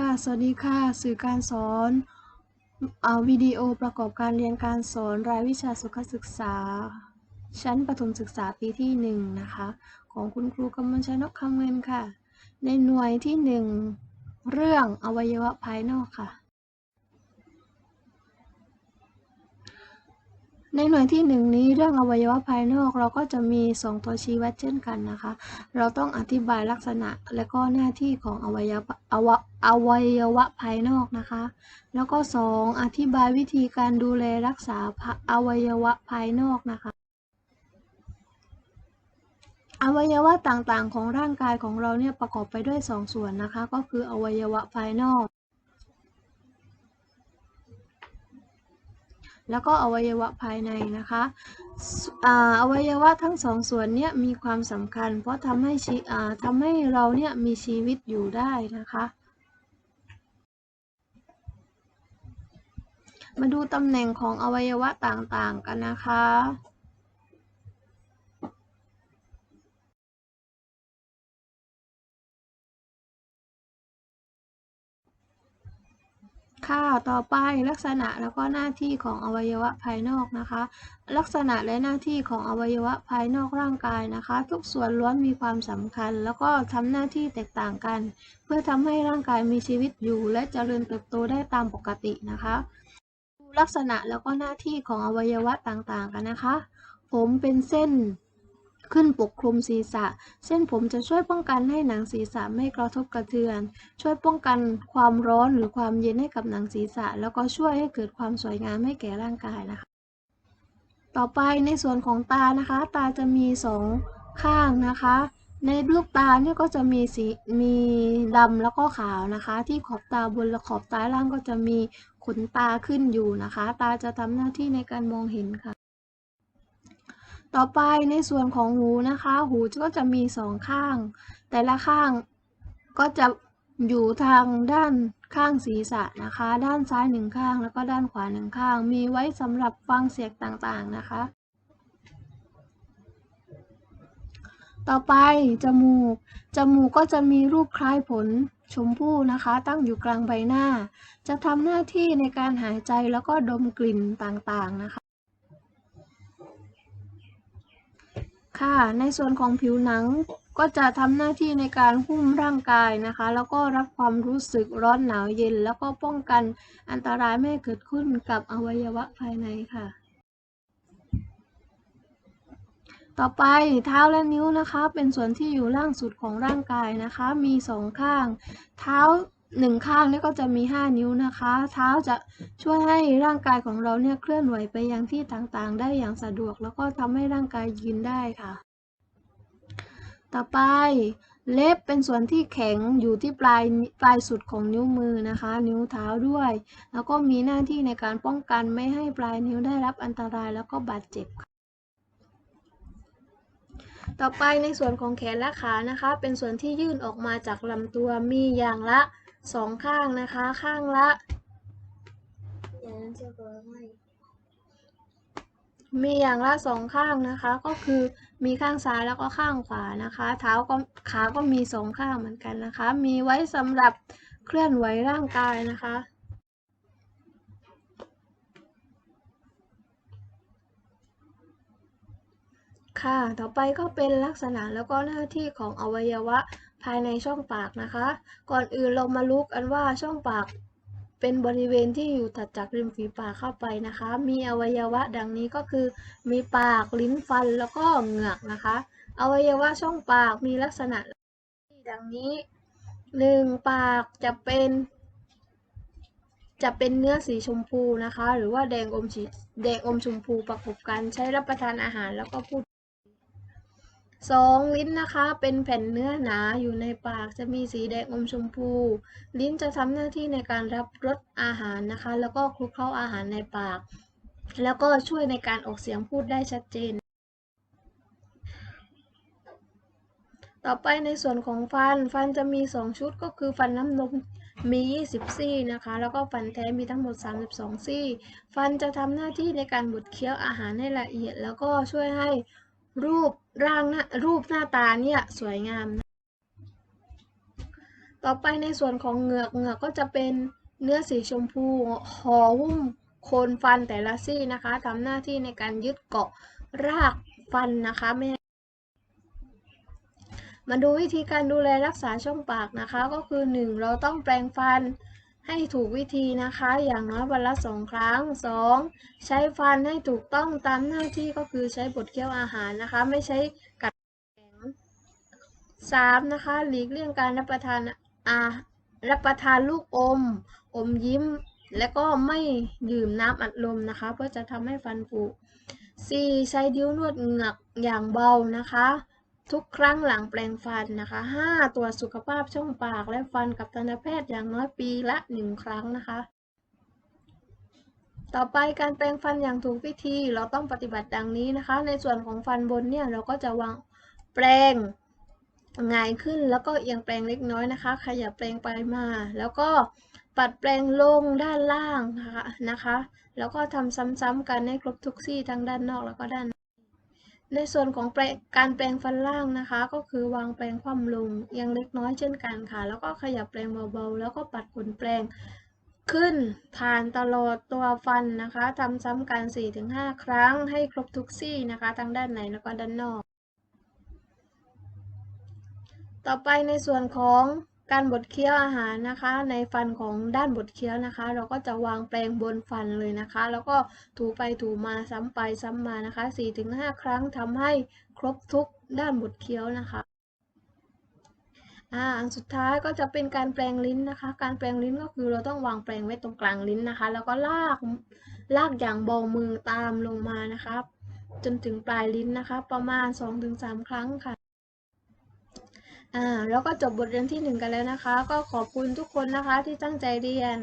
ค่ะ สวัสดีค่ะ สื่อการสอนอาวิดีโอประกอบการเรียนการสอนรายวิชาสุขศึกษา ชั้นประถมศึกษาปีที่หนึ่งนะคะ ของคุณครูกำมลชัยนกคำเงินค่ะ ในหน่วยที่หนึ่งเรื่องอวัยวะภายนอกค่ะ ในหน่วยที่หนึ่งนี้เรื่องอวัยวะภายนอกเราก็จะมี 2 ตัวชี้วัดเช่นกันนะคะ เราต้องอธิบายลักษณะและก็หน้าที่ของอวัยวะอวอวัยวะภายนอกนะคะ แล้วก็ 2 อธิบายวิธีการดูแลรักษาภาอวัยวะภายนอกนะคะ อวัยวะต่างๆ ของร่างกายของเราเนี่ยประกอบไปด้วย 2 ส่วนนะคะ ก็คืออวัยวะภายนอก แล้วก็อวัยวะภายในนะคะอวัยวะทั้งสองส่วนเนี้ยมีความสำคัญ เพราะทำให้ชีอ่าทำให้เราเนี่ยมีชีวิตอยู่ได้นะคะมาดูตำแหน่งของอวัยวะต่างๆกันนะคะ ค่ะต่อไปลักษณะแล้วก็หน้าที่ของอวัยวะภายนอกนะคะ ลักษณะและหน้าที่ของอวัยวะภายนอกร่างกายนะคะ ทุกส่วนล้วนมีความสำคัญ แล้วก็ทำหน้าที่แตกต่างกัน เพื่อทำให้ร่างกายมีชีวิตอยู่ และเจริญเติบโตได้ตามปกตินะคะลักษณะแล้วก็หน้าที่ของอวัยวะต่างๆกันนะคะ ผมเป็นเส้น ขึ้นปกคลุมศีรษะ เส้นผมจะช่วยป้องกันให้หนังศีรษะไม่กระทบกระเทือน ช่วยป้องกันความร้อนหรือความเย็นให้กับหนังศีรษะ แล้วก็ช่วยให้เกิดความสวยงามให้แก่ร่างกายนะคะ ต่อไปในส่วนของตานะคะ ตาจะมีสองข้างนะคะ ในลูกตาเนี่ยก็จะมีสีมีดำแล้วก็ขาวนะคะ ที่ขอบตาบนและขอบตาล่างก็จะมีขนตาขึ้นอยู่นะคะ ตาจะทำหน้าที่ในการมองเห็นค่ะ ต่อไปในส่วนของหูนะคะ หูก็จะมีสองข้าง แต่ละข้างก็จะอยู่ทางด้านข้างศีรษะนะคะ ด้านซ้ายหนึ่งข้างแล้วก็ด้านขวาหนึ่งข้าง มีไว้สำหรับฟังเสียงต่างๆนะคะ ต่อไปจมูก จมูกก็จะมีรูปคล้ายผลชมพู่นะคะ ตั้งอยู่กลางใบหน้า จะทำหน้าที่ในการหายใจแล้วก็ดมกลิ่นต่างๆนะคะ ค่ะ ในส่วนของผิวหนังก็จะทำหน้าที่ในการหุ้มร่างกายนะคะ แล้วก็รับความรู้สึกร้อนหนาวเย็น แล้วก็ป้องกันอันตรายไม่ให้เกิดขึ้นกับอวัยวะภายในค่ะ ต่อไปเท้าและนิ้วนะคะ เป็นส่วนที่อยู่ล่างสุดของร่างกายนะคะ มีสองข้าง เท้า หนึ่งข้างนี่ก็จะมี 5 นิ้วนะคะ เท้าจะช่วยให้ร่างกายของเราเนี่ยเคลื่อนไหวไปยังที่ต่างๆ ได้อย่างสะดวก แล้วก็ทำให้ร่างกายยืนได้ค่ะ ต่อไปเล็บเป็นส่วนที่แข็งอยู่ที่ปลายปลายสุดของนิ้วมือนะคะ นิ้วเท้าด้วย แล้วก็มีหน้าที่ในการป้องกันไม่ให้ปลายนิ้วได้รับอันตรายแล้วก็บาดเจ็บค่ะต่อไปในส่วนของแขนและขานะคะ เป็นส่วนที่ยื่นออกมาจากลำตัวมีอย่างละ สองข้างนะคะ ข้างละมีอย่างละสองข้างนะคะ ก็คือมีข้างซ้ายแล้วก็ข้างขวานะคะ เท้าก็ขาก็มีสองข้างเหมือนกันนะคะ มีไว้สำหรับเคลื่อนไหวร่างกายนะคะค่ะ ต่อไปก็เป็นลักษณะแล้วก็หน้าที่ของอวัยวะ ภายในช่องปากนะคะ ก่อนอื่นเรามารู้กันว่าช่องปากเป็นบริเวณที่อยู่ถัดจากริมฝีปากเข้าไปนะคะ มีอวัยวะดังนี้ก็คือ มีปากลิ้นฟันแล้วก็เหงือกนะคะ อวัยวะช่องปากมีลักษณะดังนี้หนึ่งปากจะเป็น จะเป็นเนื้อสีชมพูนะคะ หรือว่าแดงอมสีแดงอมชมพูประกบกันใช้รับประทานอาหารแล้วก็พูด สองลิ้นนะคะ เป็นแผ่นเนื้อหนาอยู่ในปากจะมีสีแดงอมชมพู ลิ้นจะทำหน้าที่ในการรับรสอาหารนะคะ แล้วก็คลุกเคล้าอาหารในปาก แล้วก็ช่วยในการออกเสียงพูดได้ชัดเจน ต่อไปในส่วนของฟัน ฟันจะมี 2 ชุดก็คือฟันน้ำนมมี 20 ซี่นะคะ แล้วก็ฟันแท้มีทั้งหมด 32 ซี่ ฟันจะทำหน้าที่ในการบดเคี้ยวอาหารให้ละเอียด แล้วก็ช่วยให้ รูปร่างหน้ารูปหน้าตาเนี่ยสวยงามนะต่อไปในส่วนของเหงือกเหงือกก็จะเป็นเนื้อสีชมพูห่อหุ้มโคนฟันแต่ละซี่นะคะทำหน้าที่ในการยึดเกาะรากฟันนะคะไม่มาดูวิธีการดูแลรักษาช่องปากนะคะ ก็คือ 1 เราต้องแปรงฟัน ให้ถูกวิธีนะคะ อย่างน้อยวันละสองครั้ง 2. ใช้ฟันให้ถูกต้องตามหน้าที่ก็คือใช้บดเคี้ยวอาหารนะคะ ไม่ใช้กัดแข็ง 3. นะคะ หลีกเลี่ยงการรับประทานอารับประทานลูกอม อมยิ้ม และก็ไม่ดื่มน้ำอัดลมนะคะ เพื่อจะทำให้ฟันผุ 4. ใช้ดิ้วนวดเหงือกอย่างเบานะคะ ทุกครั้งหลังแปรงฟันนะคะ 5. ตรวจสุขภาพช่องปากและฟันกับทันตแพทย์อย่างน้อยปีละ 1 ครั้งนะคะ ต่อไปการแปรงฟันอย่างถูกวิธีเราต้องปฏิบัติดังนี้นะคะ ในส่วนของฟันบนเนี่ยเราก็จะวางแปรงหงายขึ้นแล้วก็เอียงแปรงเล็กน้อยนะคะขยับแปรงไปมา แล้วก็ปัดแปรงลงด้านล่างนะคะนะคะ แล้วก็ทำซ้ำๆกันให้ครบทุกซี่ทั้งด้านนอกแล้วก็ด้าน ในส่วนของการแปรงฟันล่างนะคะ ก็คือวางแปรงคว่ำลงเอียงเล็กน้อยเช่นกันค่ะ แล้วก็ขยับแปรงเบาๆ แล้วก็ปัดขนแปรงขึ้นผ่านตลอดตัวฟันนะคะทำซ้ำกัน 4-5 ครั้งให้ครบทุกซี่นะคะ ทั้งด้านในแล้วก็ด้านนอก ต่อไปในส่วนของ การบดเคี้ยวอาหารนะคะ ในฟันของด้านบดเคี้ยวนะคะ เราก็จะวางแปรงบนฟันเลยนะคะ แล้วก็ถูไปถูมาซ้ำไปซ้ำมานะคะ 4-5 ครั้งทำให้ครบทุกด้านบดเคี้ยวนะคะอ่าสุดท้ายก็จะเป็นการแปรงลิ้นนะคะ การแปรงลิ้นก็คือเราต้องวางแปรงไว้ตรงกลางลิ้นนะคะ แล้วก็ลากลากอย่างเบามือตามลงมานะคะจนถึงปลายลิ้นนะคะ ประมาณ 2-3 ครั้งค่ะ อ่าแล้วก็จบบทเรียนที่หนึ่งกันแล้วนะคะ ก็ขอบคุณทุกคนนะคะที่ตั้งใจเรียน